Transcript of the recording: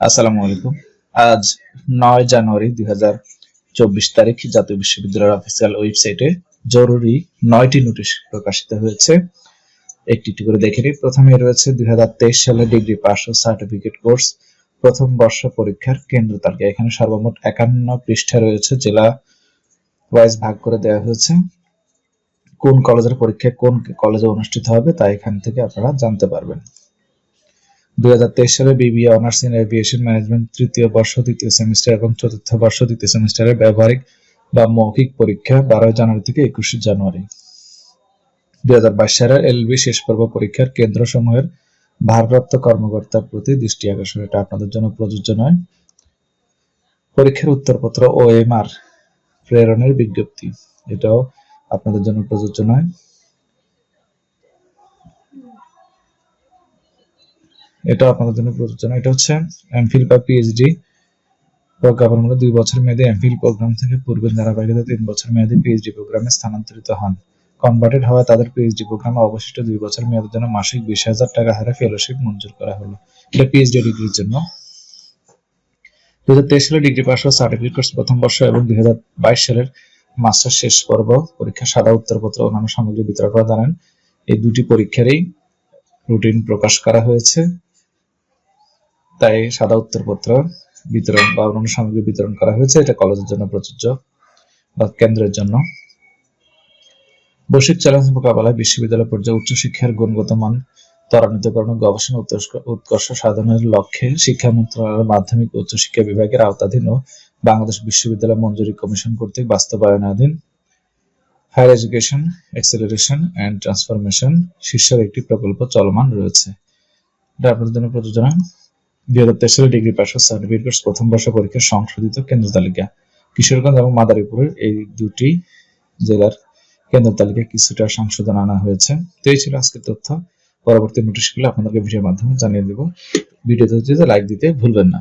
আসসালামু আলাইকুম। আজ নয় জানুয়ারি দুই তারিখ জাতীয় বিশ্ববিদ্যালয়ের অফিসিয়াল ওয়েবসাইটে জরুরি নয়টি নোটিশ প্রকাশিত হয়েছে। একটি একটি করে দেখে নিই। প্রথমে রয়েছে দুই সালে ডিগ্রি পাস ও সার্টিফিকেট কোর্স প্রথম বর্ষ পরীক্ষার কেন্দ্র তালিকা। এখানে সর্বমোট একান্ন পৃষ্ঠা রয়েছে। জেলা ওয়াইজ ভাগ করে দেওয়া হয়েছে। কোন কলেজের পরীক্ষা কোন কলেজে অনুষ্ঠিত হবে তা এখান থেকে আপনারা জানতে পারবেন। দুই হাজার তেইশ সালে BBA honours in aviation management তৃতীয় বর্ষ, দ্বিতীয় সেমিস্টার এবং চতুর্থ বর্ষ, দ্বিতীয় সেমিস্টারের ব্যবহারিক বা মৌখিক পরীক্ষা বারোই জানুয়ারি থেকে একুশে জানুয়ারি। দুই সালের এলবি শেষ পর্ব পরীক্ষার কেন্দ্রসমূহের ভারপ্রাপ্ত কর্মকর্তার প্রতি দৃষ্টি আকর্ষণ। এটা আপনাদের জন্য প্রযোজ্য নয়। পরীক্ষার উত্তরপত্র ও এমআর প্রেরণের বিজ্ঞপ্তি। এটাও আপনাদের জন্য প্রযোজ্য নয়। এটা আপনাদের জন্য প্রযোজ্য নয় এটা হচ্ছে এমফিল বা পিএইচডি প্রজ্ঞাপনমূলক দুই বছর মেয়াদী এমফিল প্রোগ্রাম থেকে পূর্বের ধারাবাহিকতা তিন বছর মেয়াদী পিএইচডি প্রোগ্রামে স্থানান্তরিত হন। কনভার্টেড হওয়া তাদের পিএইচডি প্রোগ্রামে অবশিষ্ট দুই বছর মেয়াদের জন্য মাসিক বিশ হাজার টাকা হারে ফেলোশিপ মঞ্জুর করা হলো। এটা পিএইচডি ডিগ্রির জন্য। দুই হাজার তেইশ সালে ডিগ্রি পাস সার্টিফিকেট কোর্স প্রথম বর্ষ এবং দুই হাজার বাইশ সালের মাস্টার শেষ পর্ব পরীক্ষা সাদা উত্তরপত্র অন্যান্য সামগ্রী বিতরণ করা জানেন এই দুটি পরীক্ষারই রুটিন প্রকাশ করা হয়েছে। তাই সাদা উত্তরপত্র বিতরণ বা অন্যান্য সামগ্রী বিতরণ করা হয়েছে। এটা কলেজের জন্য প্রযোজ্য বা কেন্দ্রের জন্য। বৈশ্বিক চ্যালেঞ্জ মোকাবেলায় বিশ্ববিদ্যালয় পর্যায়ে উচ্চশিক্ষার গুণগত মান, ত্বরান্বিতকরণ ও গবেষণা উৎকর্ষ- সাধনের লক্ষ্যে শিক্ষা মন্ত্রণালয়ের মাধ্যমিক উচ্চশিক্ষা বিভাগের আওতাধীন ও বাংলাদেশ বিশ্ববিদ্যালয় মঞ্জুরি কমিশন কর্তৃক বাস্তবায়নাধীন higher education acceleration and transformation শীর্ষক একটি প্রকল্প চলমান রয়েছে। এটা আপনাদের জন্য প্রযোজনা দুই হাজার তেইশ সালে ডিগ্রি পাস সার্টিফিকেট কোর্স প্রথম বর্ষ পরীক্ষার সংশোধিত কেন্দ্র তালিকা। কিশোরগঞ্জ এবং মাদারীপুরের এই দুটি জেলার কেন্দ্র তালিকায় কিছুটা সংশোধন আনা হয়েছে। তো এই ছিল আজকের তথ্য। পরবর্তী নোটিশগুলো আপনাদেরকে ভিডিওর মাধ্যমে জানিয়ে দেব। ভিডিওতে লাইক দিতে ভুলবেন না।